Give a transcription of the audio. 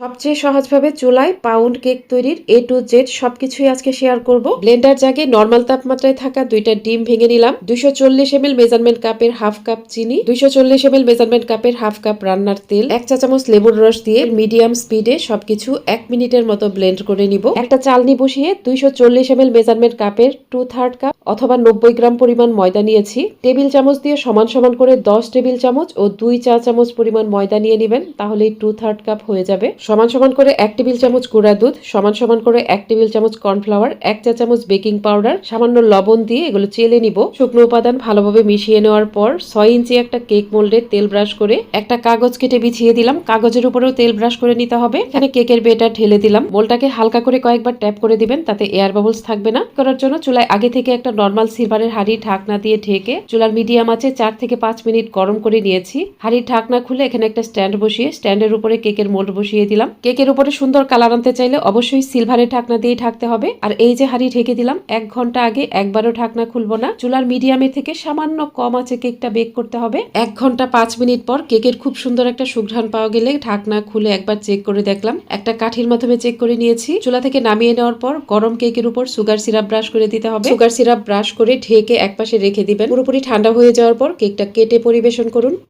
সবচেয়ে সহজভাবে চুলায় পাউন্ড কেক তৈরির এ টু জেড সবকিছুই আজকে শেয়ার করব। ব্লেন্ডার জাগে নর্মাল তাপমাত্রায় থাকা দুইটা ডিম ভেঙে নিলাম। দুইশো চল্লিশ এম এল মেজারমেন্ট কাপের হাফ কাপ চিনি, দুইশো চল্লিশ এম এল মেজারমেন্ট কাপের হাফ কাপ রান্নার তেল, এক চা চামচ লেবুর রস দিয়ে মিডিয়াম স্পিডে সবকিছু এক মিনিটের মতো ব্লেন্ড করে নিব। একটা চালনি বসিয়ে দুইশো চল্লিশ এম এল মেজারমেন্ট কাপের টু থার্ড কাপ অথবা নব্বই গ্রাম পরিমাণ ময়দা নিয়েছি। টেবিল চামচ দিয়ে সমান সমান করে দশ টেবিল চামচ ও দুই চা চামচ পরিমাণ ময়দা নিয়ে নেবেন, তাহলেই টু থার্ড কাপ হয়ে যাবে। সমান সমান করে এক টেবিল চামচ গুঁড়া দুধ, সমান সমান করে এক টেবিল চামচ কর্নফ্লাওয়ার, এক চা চামচ বেকিং পাউডার, সামান্য লবণ দিয়ে এগুলো চেলে নিব। শুকনো উপাদান ভালোভাবে মিশিয়ে নেওয়ার পর ছয় ইঞ্চি একটা কেক মোল্ডে তেল ব্রাশ করে একটা কাগজ কেটে বিছিয়ে দিলাম। কাগজের উপরেও তেল ব্রাশ করে নিতে হবে। এখানে কেকের বেটার ঢেলে দিলাম। মোলটাকে হালকা করে কয়েকবার ট্যাপ করে দিবেন, তাতে এয়ার বাবলস থাকবে না। করার জন্য চুলায় আগে থেকে একটা নর্মাল সিলভারের হাঁড়ি ঢাকনা দিয়ে ঢেকে চুলার মিডিয়াম আছে চার থেকে পাঁচ মিনিট গরম করে নিয়েছি। হাঁড়ির ঢাকনা খুলে এখানে একটা স্ট্যান্ড বসিয়ে স্ট্যান্ডের উপরে কেকের মোল্ড বসিয়ে দিলাম। কেকের উপরে সুন্দর কালার আনতে চাইলে অবশ্যই সিলভারের ঢাকনা দিয়ে ঢাকতে হবে। আর এই যে হাড়ি ঢেকে দিলাম, এক ঘণ্টা আগে একবারও ঢাকনা খুলবো না। চুলার মিডিয়ামে থেকে সামান্য কম আছে কেকটা বেক করতে হবে। এক ঘণ্টা পাঁচ মিনিট পর কেকের খুব সুন্দর একটা সুঘ্রাণ পাওয়া গেলে ঢাকনা খুলে একবার চেক করে দেখলাম। একটা কাঠির মাধ্যমে চেক করে নিয়েছি। চুলা থেকে নামিয়ে নেওয়ার পর গরম কেকের উপর সুগার সিরাপ ব্রাশ করে দিতে হবে। সুগার সিরাপ ব্রাশ করে ঢেকে একপাশে রেখে দিবেন। পুরোপুরি ঠান্ডা হয়ে যাওয়ার পর কেকটা কেটে পরিবেশন করুন।